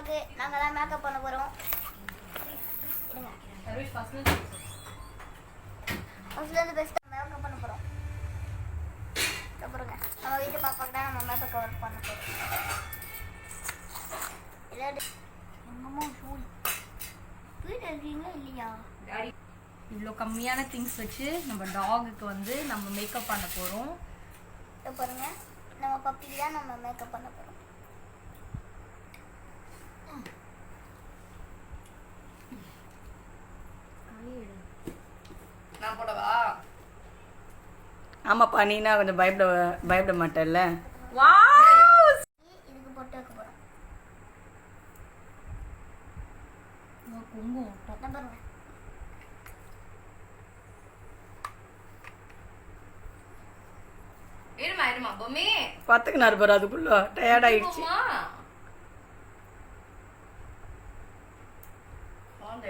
பாப்பாவுக்கு நாங்கள் தான் மேக்கப் பண்ண போகிறோம் ஃபர்ஸ்ட் ஃபர்ஸ்ட்லேருந்து பெஸ்ட்டாக மேக்கப் பண்ண போகிறோம் அப்புறங்க நம்ம வீட்டு பாப்பாக்கு தான் நம்ம மேக்கப் கவர் பண்ண போகிறோம் எங்கம்மா சூழ் வீட்டில் இருக்கீங்களா இல்லையா? இவ்வளோ கம்மியான திங்ஸ் வச்சு நம்ம டாகுக்கு வந்து நம்ம மேக்கப் பண்ண போகிறோம் பாருங்க நம்ம பப்பிக்கு தான் நம்ம மேக்கப் பண்ண போகிறோம் ஆமாப்பா நீனா கொஞ்சம் பயப்பட பயப்பட மாட்டேல்ல? பொம்மி. பத்துக்குனாரு பாரு அதுக்குள்ள. டயர்ட் ஆயிடுச்சு.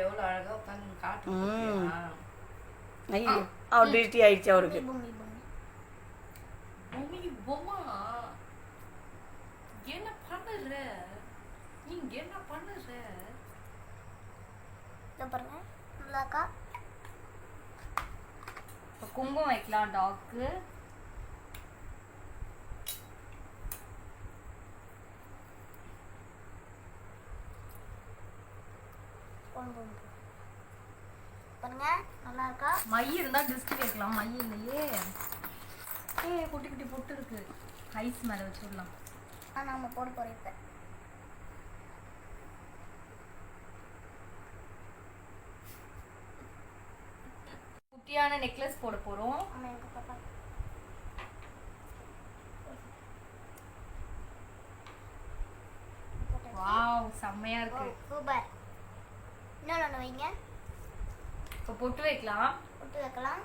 எவ்வளோ அழகா உட்காந்து காட்டு ம். ஐயோ அவர் டியூட்டி ஆயிடுச்சு அவருக்கு. பொம்மி என்ன பண்ணுற? நீங்க என்ன பண்ணுற? பாருங்க நல்லாக்கா இப்போ குங்குமம் வைக்கலாம் டாக்கு. பாருங்க நல்லா இருக்கா மை இருந்தா டிஸ்க் வைக்கலாம். மை இல்லையே. ஏ குட்டி குட்டி பொட்டு இருக்கு. ஐஸ் மேல வச்சுடலாம். ஆ நாம போட போகிறோம் இப்போ. குட்டியான நெக்லஸ் போட போறோம். ஆமாம் எனக்கு பாப்பா. வாவ் செம்மையா இருக்கு. சூப்பர். இன்னொன்று வைங்க. இப்போ பொட்டு வைக்கலாம். விட்டு வைக்கலாம்.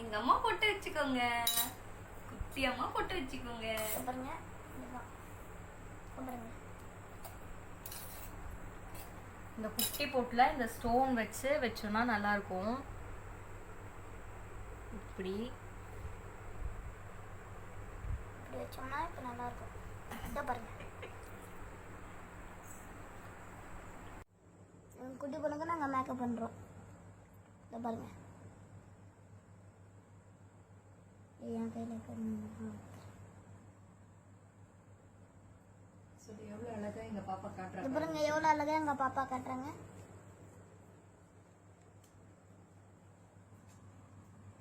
எங்க அம்மா பொட்டு வச்சுக்கோங்க. குட்டி அம்மா பொட்டு வச்சுக்கோங்க. பாருங்க பாருங்க. இந்த குட்டி பொட்டுல இந்த ஸ்டோன் வச்சு வச்சோம்னா நல்லா இருக்கும் இப்படி. இப்படி வச்சோம்னா இப்போ நல்லா இருக்கும் இதை பாருங்க. குட்டி பொண்ணுக்கு நாங்கள் மேக்கப் பண்ணுறோம் இதை பாருங்க இது என் கையில் இருக்கிறது சொல்லி எவ்வளவு அழகா எங்க பாப்பா காட்டுறாங்க பாருங்க எவ்வளோ அழகாக எங்கள் பாப்பா காட்டுறாங்க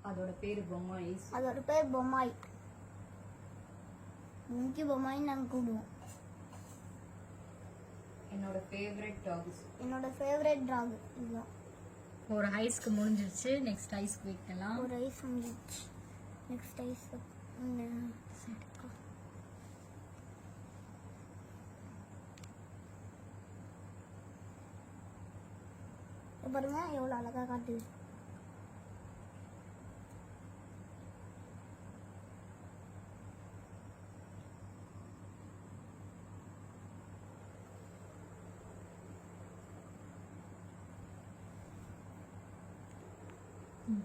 அதோட பேரு பொம்மை அதோட பேர் பொம்மாய் மிக்கி பொம்மாயின்னு நாங்கள் கூப்பிடுவோம் என்னோட ஃபேவரட் டாக்ஸ் என்னோட ஃபேவரட் டாக் இதுதான் ஒரு ஐஸ்க்கு முடிஞ்சிருச்சு நெக்ஸ்ட் ஐஸ்க்கு வைக்கலாம் ஒரு ஐஸ் முடிஞ்சிச்சு நெக்ஸ்ட் ஐஸ் பாருங்க எவ்வளோ அழகாக காட்டுது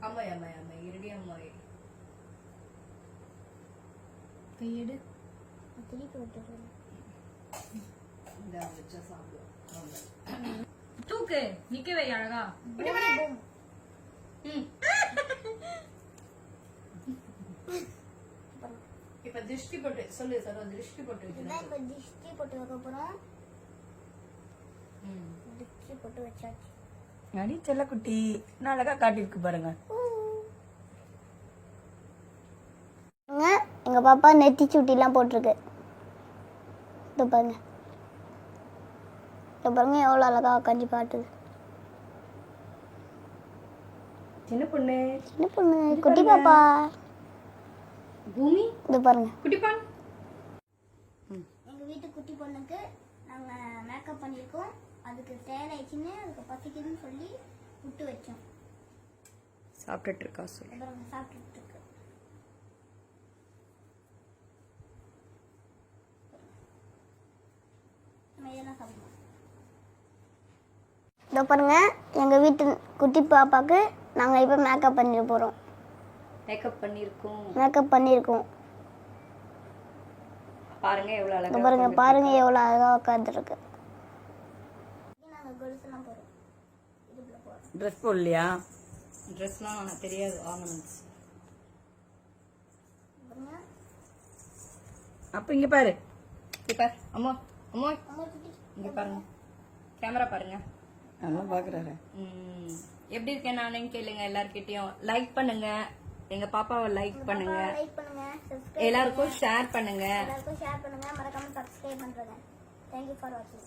அம்மாய் அம்மாய் அம்மாய் இருடி அம்மாய் கையெடு தூக்கு. நிக்க வை அழகா இப்ப திருஷ்டி போட்டு சொல்லு சர்வ திருஷ்டி போட்டு இப்போ திஷ்டி போட்டு வைக்க போகிறோம் திஷ்டி போட்டு வச்சாச்சு. அடி செல்லக்குட்டி. என்ன அழகா காட்டியிருக்கு பாருங்க. எங்க பாப்பா நெத்தி சுட்டிலாம் போட்டிருக்கு. இதோ பாருங்க. இதோ பாருங்க எவ்வளோ அழகா உட்காந்து காட்டுது சின்ன பொண்ணு. சின்ன பொண்ணு குட்டி பாப்பா. பூமி. இதோ பாருங்க. குட்டிப்பான் எங்க வீட்டு குட்டி பொண்ணுக்கு நாங்க மேக்கப் பண்ணியிருக்கோம். அதுக்கு தேவையாச்சுன்னு அதுக்கு பசிக்குதுன்னு சொல்லி விட்டு வச்சோம். சாப்பிட்டுட்டு இருக்கா சொல்லு. சாப்பிட்டுட்டு இருக்கு. இதோ பாருங்க எங்கள் வீட்டு குட்டி பாப்பாவுக்கு நாங்கள் இப்போ மேக்கப் பண்ணிட்டு போகிறோம் மேக்கப் பண்ணிருக்கோம். மேக்கப் பண்ணியிருக்கோம் பாருங்க எவ்வளவு இதோ அழகா பாருங்க பாருங்க எவ்வளோ அழகாக உட்காந்துருக்கு ட்ரெஸ் போடலையா? ட்ரெஸ்லாம் தெரியாது ஆர்னமெண்ட்ஸ் பாருங்க. அப்போ இங்கே பாரு. இப்போ அம்மா அம்மா. அம்மா இங்க பாருங்க. கேமரா பாருங்க. அதான் பார்க்குறாரு ம், எப்படி இருக்கேன் நானும்? கேளுங்க எல்லார்கிட்டயும். லைக் பண்ணுங்க. எங்க பாப்பாவை லைக் பண்ணுங்க. லைக் பண்ணுங்க. சப்ஸ்கிரைப் எல்லாருக்கும் ஷேர் பண்ணுங்க. எல்லாருக்கும் ஷேர் பண்ணுங்க. மறக்காம சப்ஸ்கிரைப் பண்றேங்க. தேங்க்யூ ஃபார் வாட்சிங்